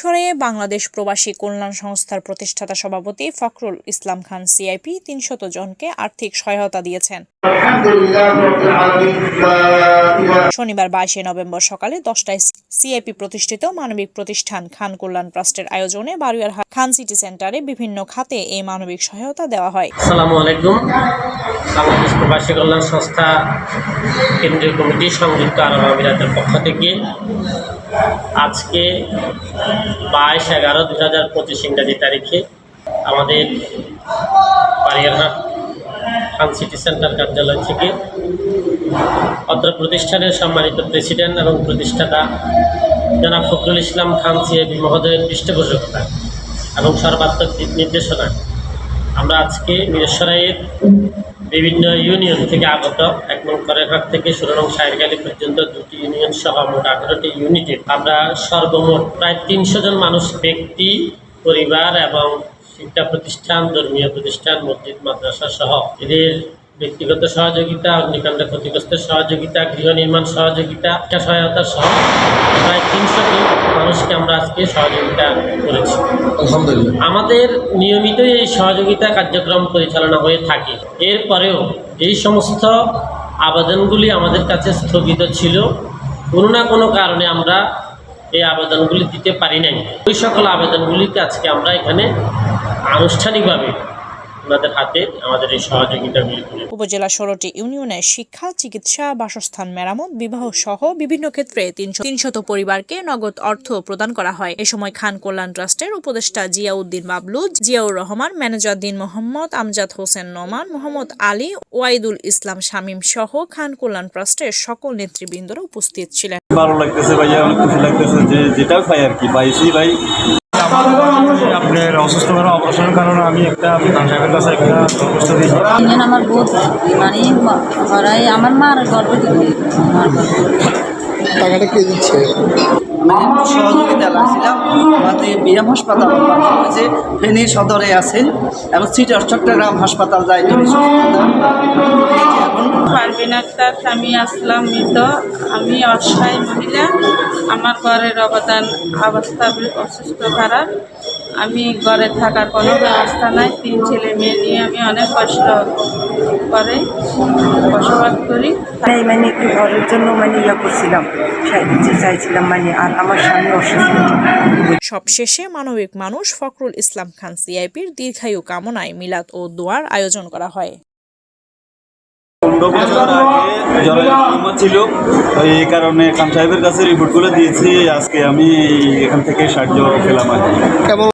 মিরসরে বাংলাদেশ প্রবাসী কল্যাণ সংস্থার প্রতিষ্ঠাতা সভাপতি ফখরুল ইসলাম খান, সিআইপি, তিনশত জনকে আর্থিক সহায়তা দিয়েছেন। শনিবার বাইশে নভেম্বর সকালে দশটায় সিআইপি প্রতিষ্ঠিত মানবিক প্রতিষ্ঠান খান কল্যাণ ট্রাস্টের আয়োজনে বারুয়ার খান সিটি সেন্টারে বিভিন্ন খাতে এই মানবিক সহায়তা দেওয়া হয়। আসসালামু আলাইকুম। বাংলাদেশ প্রবাসী কল্যাণ সংস্থা কেন্দ্রীয় কমিটি সংযুক্ত আরব আমিরাতের পক্ষ থেকে আজকে বাইশ এগারো দু হাজার পঁচিশ ইংরাজি তারিখে আমাদের বারিয়ারহাট খান সিটি সেন্টার কার্যালয় থেকে অত্র প্রতিষ্ঠানের সম্মানিত প্রেসিডেন্ট এবং প্রতিষ্ঠাতা জনাব ফখরুল ইসলাম খান সিএবি মহোদয়ের পৃষ্ঠপোষকতা এবং সর্বাত্মক দিক নির্দেশনা। আমরা আজকে মিরেশ্বরাইয়ের বিভিন্ন ইউনিয়ন থেকে আগত এক নং করেরহাট থেকে সুরনং সাহেরগালি পর্যন্ত দুটি ইউনিয়ন সহ মোট আঠারোটি ইউনিটে আমরা সর্বমোট প্রায় তিনশো জন মানুষ, ব্যক্তি, পরিবার এবং শিক্ষা প্রতিষ্ঠান ধর্মীয় প্রতিষ্ঠান মসজিদ মাদ্রাসা সহ এদের ব্যক্তিগত সহযোগিতা অগ্নিকাণ্ড ক্ষতিগ্রস্ত সহযোগিতা গৃহ নির্মাণ সহযোগিতা শিক্ষা সহায়তা সহ প্রায় তিনশো মানুষকে আমরা আজকে সহযোগিতা করেছি। আলহামদুলিল্লাহ। আমাদের নিয়মিত এই সহযোগিতা কার্যক্রম পরিচালনা হয়ে থাকে। এরপরেও এই সমস্ত আবেদনগুলি আমাদের কাছে স্থগিত ছিল। কোনো না কোনো কারণে আমরা এই আবেদনগুলি দিতে পারি নাই। ওই সকল আবেদনগুলিকে আজকে আমরা এখানে আনুষ্ঠানিকভাবে ওনাদের হাতে আমাদের এই সহযোগিতাগুলি তুলে উপজেলা ষোলোটি ইউনিয়নের শিক্ষা চিকিৎসা বাসস্থান মেরামত বিবাহ সহ বিভিন্ন ক্ষেত্রে তিনশো তিনশত পরিবারকে নগদ অর্থ প্রদান করা হয়। এ সময় খান কল্যাণ ট্রাস্টের উপদেষ্টা জিয়াউদ্দিন বাবলু জিয়াউর রহমান ম্যানেজার দিন মোহাম্মদ আমজাদ হোসেন নোমান মোহাম্মদ আলী ওয়াইদুল ইসলাম শামীম সহ খান কল্যাণ ট্রাস্টের সকল নেতৃবৃন্দরা উপস্থিত ছিলেন। ভালো লাগতেছে ভাইয়া অনেক খুশি লাগতেছে যে যেটাও পাই আর কি পাইছি ভাই। আপনার অসুস্থ কারণ অপারেশনের কারণে আমি একটা খান সাহেবের কাছে একটা দরখাস্ত দিয়েছি। ইঞ্জিন আমার বহুত মানে হরাই আমার মার গর্বে দিবে মার গর্বে টাকাটা কে দিচ্ছে? সহযোগিতা লাগছিলাম আমাদের বিএম হাসপাতাল হয়েছে ফেনী সদরে আছেন এবং সিটার চট্টগ্রাম হাসপাতাল যায় তো আক্তার স্বামী আসলাম মৃত। আমি অসহায় মহিলা। আমার ঘরের অবদান অবস্থা অসুস্থ খারাপ আমি ঘরে থাকার কোনো ব্যবস্থা নাই। তিন ছেলে মেয়ে নিয়ে আমি অনেক কষ্ট করে বসবাস করি। তাই মানে একটু ঘরের জন্য মানে ইয়া করছিলাম। চাইছিলাম মানে আর আমার স্বামী অসুস্থ। সবশেষে মানবিক মানুষ ফখরুল ইসলাম খান সিআইপির দীর্ঘায়ু কামনায় মিলাদ ও দোয়ার আয়োজন করা হয়। পনেরো বছর আগে জরায়ু ছিল। এই কারণে খান সাহেবের কাছে রিপোর্টগুলো দিয়েছি আজকে আমি এখান থেকে সাহায্য পেলাম আর কি। কেমন